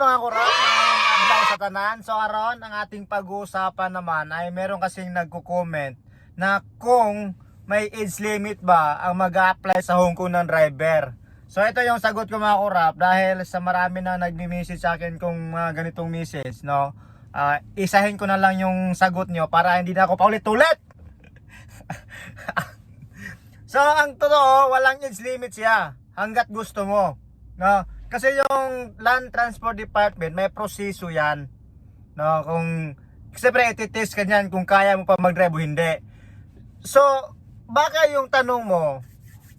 mga kurap, adlaw sa tanan. So aron, ang ating pag-uusapan naman ay meron kasing nagko-comment na kung may age limit ba ang mag apply sa Hong Kong ng driver. So ito yung sagot ko mga kurap dahil sa marami na nagmi-message sa akin kung mga ganitong message, no? Ah, isahin ko na lang yung sagot nyo para hindi na ako paulit-ulit. so ang totoo, walang age limit siya hanggat gusto mo. No? Kasi yung Land Transport Department, may proseso yan. No, kung siyempre ititest ka niyan kung kaya mo pa mag-drive o hindi. So, baka yung tanong mo,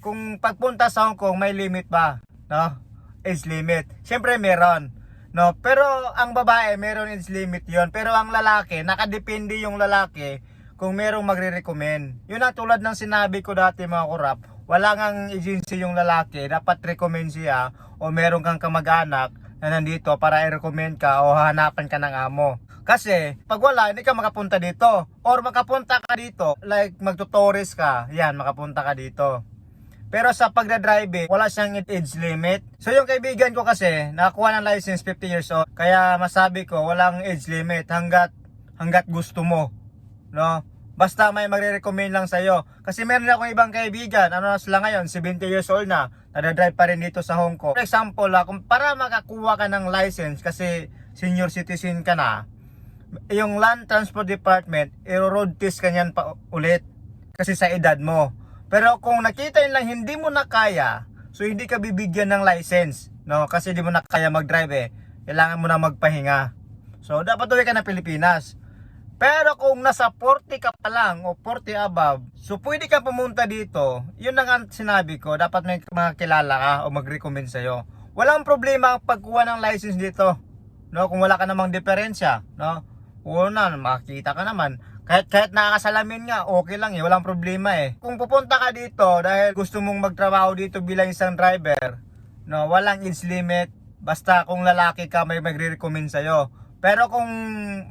kung pagpunta sa Hong Kong, may limit ba? No? Age limit. Siyempre meron. No, pero ang babae meron age limit 'yon, pero ang lalaki nakadepende yung lalaki kung merong magre-recommend. Yun ang tulad ng sinabi ko dati mga kurap, wala ngang agency yung lalaki, dapat recommend siya o meron kang kamag-anak na nandito para i-recommend ka o hanapan ka ng amo. Kasi pag wala, hindi ka makapunta dito. Or makapunta ka dito, like magtutourist ka, yan, makapunta ka dito. Pero sa pagdadrive, wala siyang age limit. So yung kaibigan ko kasi, nakakuha ng license 50 years old. Kaya masabi ko, walang age limit hanggat, hanggat gusto mo. No? Basta may magre-recommend lang sa'yo. Kasi meron akong ibang kaibigan, ano na sila ngayon, 70 years old na, nadadrive pa rin dito sa Hong Kong. For example, ah, kung para makakuha ka ng license kasi senior citizen ka na, yung Land Transport Department, i-road test ka niyan pa ulit kasi sa edad mo. Pero kung nakita nila hindi mo na kaya, so hindi ka bibigyan ng license, no? Kasi hindi mo na kaya mag-drive eh. Kailangan mo na magpahinga. So dapat uwi ka ng Pilipinas. Pero kung nasa 40 ka pa lang o 40 above, so pwede ka pumunta dito. Yun na nga sinabi ko, dapat may mga kilala ka o mag-recommend sa'yo. Walang problema ang pagkuha ng license dito. No, kung wala ka namang diferensya, no? Una, makikita ka naman. Kahit, kahit nakakasalamin nga, okay lang eh, walang problema eh. Kung pupunta ka dito dahil gusto mong magtrabaho dito bilang isang driver, no, walang age limit. Basta kung lalaki ka, may magre-recommend sa'yo. Pero kung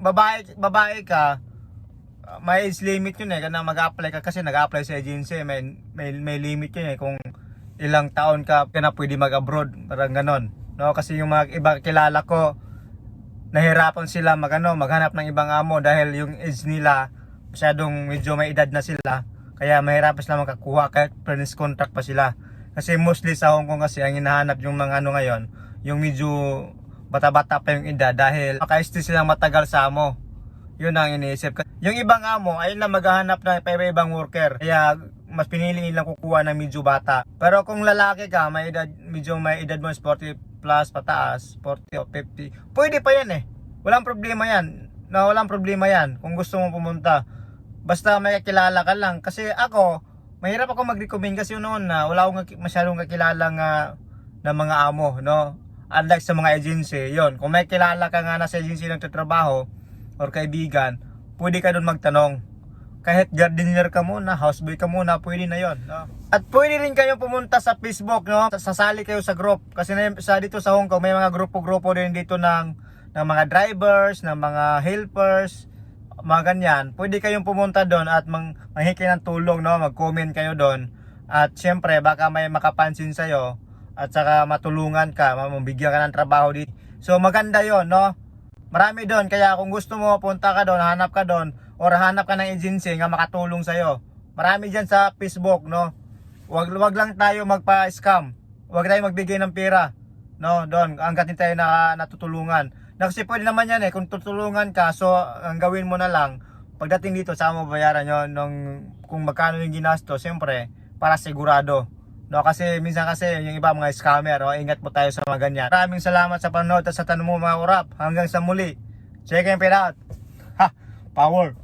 babae, babae ka, may age limit yun eh, kana mag-apply ka kasi nag-apply sa agency, may, may, may limit yun eh. Kung ilang taon ka ka na pwede mag-abroad, parang ganon. No, kasi yung mga iba kilala ko, nahirapan sila magano maghanap ng ibang amo dahil yung age nila masyadong medyo may edad na sila. Kaya mahirapan sila makakuha kahit previous contract pa sila. Kasi mostly sa Hong Kong kasi ang hinahanap yung mga ano ngayon yung medyo bata-bata pa yung edad dahil maka-stay silang matagal sa amo yun ang iniisip. Yung ibang amo, ayun lang maghahanap na pa ibang worker. Kaya mas pinili nilang kukuha ng medyo bata. Pero kung lalaki ka, may edad, medyo may edad mo is 40 plus pataas, 40 o 50, pwede pa yan eh. Walang problema yan. Na walang problema yan kung gusto mo pumunta. Basta may kakilala ka lang. Kasi ako, mahirap ako mag-recommend kasi noon na wala akong masyadong kakilala nga ng mga amo, no? Unlike sa mga agency, yon Kung may kilala ka nga na sa agency nagtatrabaho, or kaibigan, pwede ka doon magtanong. Kahit gardener ka muna, houseboy ka muna, pwede na yon. No? At pwede rin kayo pumunta sa Facebook, no? Sasali kayo sa group. Kasi na, sa dito sa Hong Kong, may mga grupo-grupo din dito ng, ng mga drivers, ng mga helpers, mga ganyan. Pwede kayong pumunta doon at mang, manghingi ng tulong, no? Mag-comment kayo doon. At syempre, baka may makapansin sa'yo at saka matulungan ka, mabigyan ka ng trabaho dito. So maganda yon no? Marami doon, kaya kung gusto mo, punta ka doon, hanap ka doon, or hanap ka ng agency nga makatulong sa'yo. Marami dyan sa Facebook, no? Wag, wag lang tayo magpa-scam. Wag tayo magbigay ng pera. No, doon, hanggat hindi tayo na, natutulungan. Na, kasi pwede naman yan eh, kung tutulungan ka, so ang gawin mo na lang, pagdating dito, saan mo bayaran yun, nung, kung magkano yung ginasto, siyempre, para sigurado. No, kasi minsan kasi yung iba mga scammer, no, ingat po tayo sa mga ganyan. Maraming salamat sa panonood at sa tanong mo mga urap. Hanggang sa muli. Check and out. Ha, power.